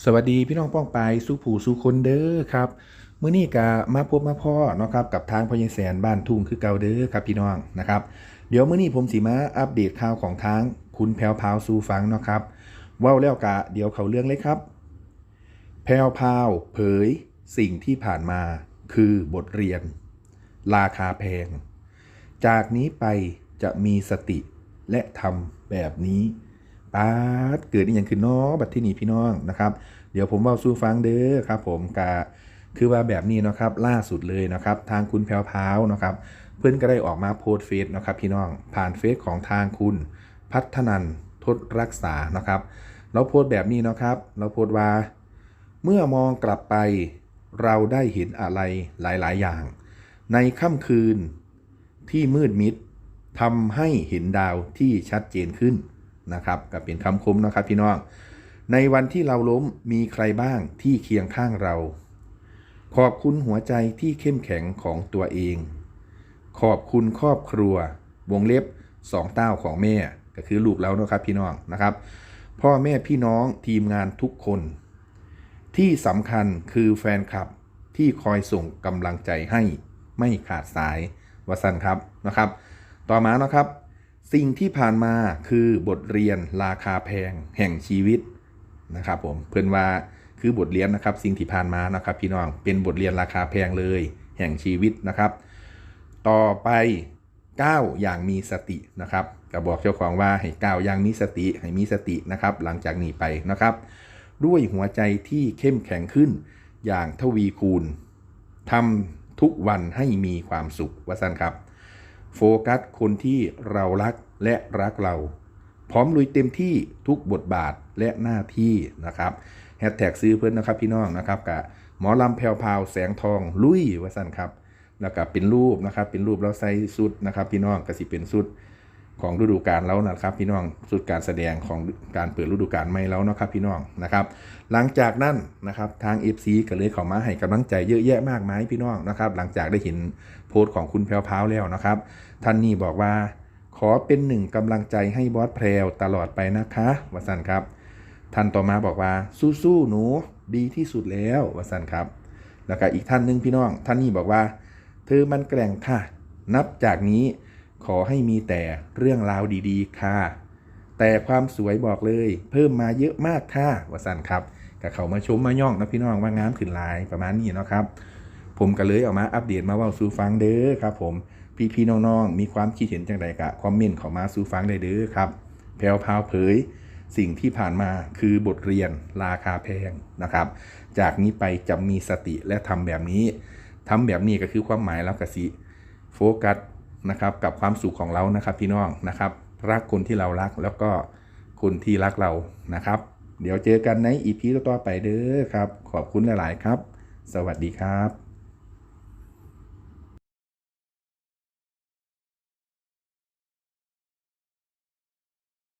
สวัสดีพี่น้องป้องไปสู้ผู้สู้คนเด้อครับมื้อนี้ก็มาพบมาพ่อเนาะครับกับทางพญแสนบ้านทุ่งคือเก่าเด้อครับพี่น้องนะครับเดี๋ยวมื้อนี้ผมสิมาอัปเดตข่าวของทางคุณแพรวพาวสู่ฟังเนาะครับว้าแล้วกะเดี๋ยวเขาเรื่องเลยครับ แพรวพาวเผยสิ่งที่ผ่านมาคือบทเรียน ราคาแพง จากนี้ไปจะมีสติและทำแบบนี้ ปาดเกิดอหย่างคือน้อบัดที่นี่พี่น้องนะครับ เดี๋ยวผมเว้าสู้ฟังเด้อครับ ผมกะคือว่าแบบนี้นะครับล่าสุดเลยนะครับ ทางคุณแพรวพาวนะครับ เพื่อนก็ได้ออกมาโพสเฟซนะครับ พี่น้องผ่านเฟซของทางคุณพัฒนันทศรักษานะครับ เราโพสแบบนี้นะครับ เราโพสว่า เมื่อมองกลับไปเราได้เห็นอะไรหลายๆ อย่าง ในค่ำคืนที่มืดมิดทำให้เห็นดาวที่ชัดเจนขึ้น นะครับก็เป็นคำคมนะครับพี่น้อง ในวันที่เราล้มมีใครบ้างที่เคียงข้างเรา ขอบคุณหัวใจที่เข้มแข็งของตัวเอง ขอบคุณครอบครัว วงเล็บสองเต้าของแม่ก็คือลูกแล้วนะครับพี่น้องนะครับ พ่อแม่พี่น้องทีมงานทุกคน ที่สำคัญคือแฟนคลับที่คอยส่งกำลังใจให้ไม่ขาดสายวสันครับนะครับ ต่อมานะครับ สิ่งที่ผ่านมาคือบทเรียนราคาแพงแห่งชีวิตนะครับผมเพื่อนว่าคือบทเรียนนะครับ สิ่งที่ผ่านมานะครับ พี่น้องเป็นบทเรียนราคาแพงเลย แห่งชีวิตนะครับ ต่อไปก้าวอย่างมีสตินะครับก็บอกเจ้าของว่าให้ก้าวอย่างมีสติให้มีสตินะครับ หลังจากนี้ไปนะครับ ด้วยหัวใจที่เข้มแข็งขึ้นอย่างทวีคูณทำทุกวันให้มีความสุขวสันครับ โฟกัสคนที่เรารักและรักเรา พร้อมลุยเต็มที่ทุกบทบาทและหน้าที่นะครับแฮชแท็กซื้อเพื่อนนะครับพี่น้องนะครับกับหมอลำแพวพาวแสงทองลุยวสันครับแล้วก็เป็นรูปนะครับเป็นรูปแล้วใส่สุดนะครับพี่น้องก็สิเป็นสุด ของฤดูกาลแล้วนะครับพี่น้องสุดการแสดงของการเปิดฤดูกาลใหม่แล้วนะครับพี่น้องนะครับ หลังจากนั้นนะครับทาง FC ก็เลยเข้ามาให้กำลังใจเยอะแยะมากมายพี่น้องนะครับ หลังจากได้เห็นโพสต์ของคุณแพรวพาวแล้วนะครับ ท่านนี่บอกว่าขอเป็นหนึ่งกำลังใจให้บอสแพรวตลอดไปนะคะวสันครับ ท่านต่อมาบอกว่าสู้ๆหนูดีที่สุดแล้ววสันครับ แล้วก็อีกท่านหนึงพี่น้อง ท่านนี้บอกว่า เธอมันแกร่งค่ะ นับจากนี้ ขอให้มีแต่เรื่องราวดีๆ ค่ะ แต่ความสวยบอกเลย เพิ่มมาเยอะมากค่ะวสันครับกับเขามาชมมาย่องนะพี่น้องว่างามขึ้นหลายประมาณนี้เนาะครับ ผมก็เลยออกมาอัปเดตมาว่าสู่ฟังเด้อครับผมพี่ๆน้องๆมีความคิดเห็นจังใดกะคอมเมนต์เข้ามาสู่ฟังได้เด้อครับแพรวพาวเผยสิ่งที่ผ่านมาคือบทเรียนราคาแพงนะครับ จากนี้ไปจะมีสติและทำแบบนี้ทำแบบนี้ก็คือความหมายแล้วกสิโฟกัส นะครับกับความสุขของเรานะครับพี่น้องนะครับ รักคนที่เรารักแล้วก็คนที่รักเรานะครับ เดี๋ยวเจอกันในอีพีต่อๆไปเด้อครับ ขอบคุณหลาย ๆ ครับ สวัสดีครับ